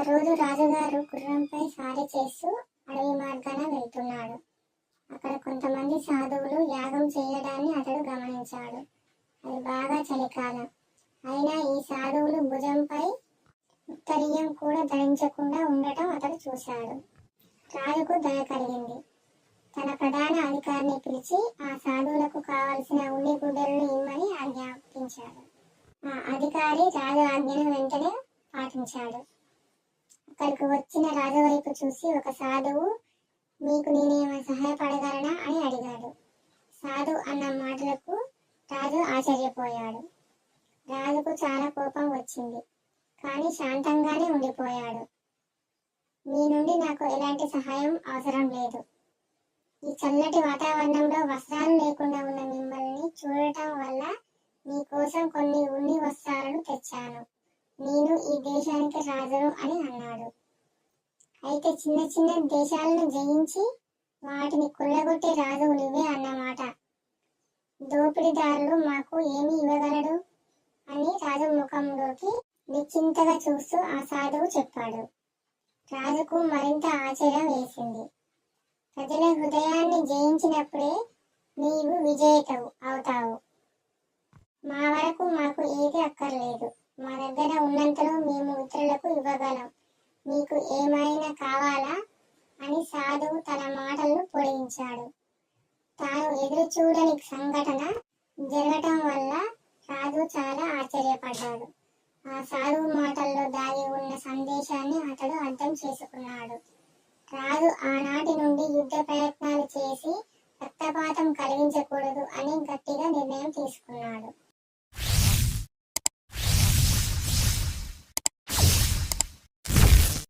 ఒకరోజు రాజుగారు గుర్రంపై సారి చేస్తూ అడవి మార్గాన వెళ్తున్నాడు. అక్కడ కొంతమంది సాధువులు యాగం చేయడాన్ని అతడు గమనించాడు. అది బాగా చలికాలం. అయినా ఈ సాధువులు భుజంపై ఉత్తరీయం కూడా ధరించకుండా ఉండటం అతడు చూశాడు. రాజుకు దయ కలిగింది. తన ప్రధాన అధికారిని పిలిచి ఆ సాధువులకు కావలసిన ఉల్లి గుడ్డలను ఇమ్మని ఆజ్ఞాపించాడు. ఆ అధికారి రాజు ఆజ్ఞను వెంటనే పాటించాడు. అక్కడికి వచ్చిన రాజు వైపు చూసి ఒక సాధువు మీకు నేనేమైనా సహాయపడగలనా? అని అడిగాడు. సాధు అన్న మాటలకు రాజు ఆశ్చర్యపోయాడు. రాజుకు చాలా కోపం వచ్చింది కానీ శాంతంగానే ఉండిపోయాడు. మీ నుండి నాకు ఎలాంటి సహాయం అవసరం లేదు. ఈ చల్లటి వాతావరణంలో వస్త్రాలు లేకుండా ఉన్న మిమ్మల్ని చూడటం వల్ల మీకోసం కొన్ని ఉన్ని వస్త్రాలను తెచ్చాను. నేను ఈ దేశానికి రాజును అని అన్నాడు. అయితే చిన్న చిన్న దేశాలను జయించి వాటిని కొల్లగొట్టే రాజువు నువ్వే అన్నమాట. దోపిడీదారులు మాకు ఏమి ఇవ్వగలడు అని రాజు ముఖంలోకి నిశ్చింతగా చూస్తూ ఆ సాధువు చెప్పాడు. రాజుకు మరింత ఆశ్చర్యం వేసింది. ప్రజల హృదయాన్ని జయించినప్పుడే నీవు విజేతవు అవుతావు మా వరకు మాకు ఏది అక్కర్లేదు మా దగ్గర ఉన్నంతలో మేము ఇతరులకు ఇవ్వగలం. మీకు ఏమైనా కావాలా? అని సాధువు తన మాటలను పొడిగించాడు. తాను ఎదురు చూడని సంఘటన జరగటం వల్ల రాజు చాలా ఆశ్చర్యపడ్డాడు. ఆ సాధువు మాటల్లో దాగి ఉన్న సందేశాన్ని అతడు అర్థం చేసుకున్నాడు. రాజు ఆనాటి నుండి యుద్ధ ప్రయత్నాలు చేసి రక్తపాతం కలిగించకూడదు అని గట్టిగా నిర్ణయం తీసుకున్నాడు.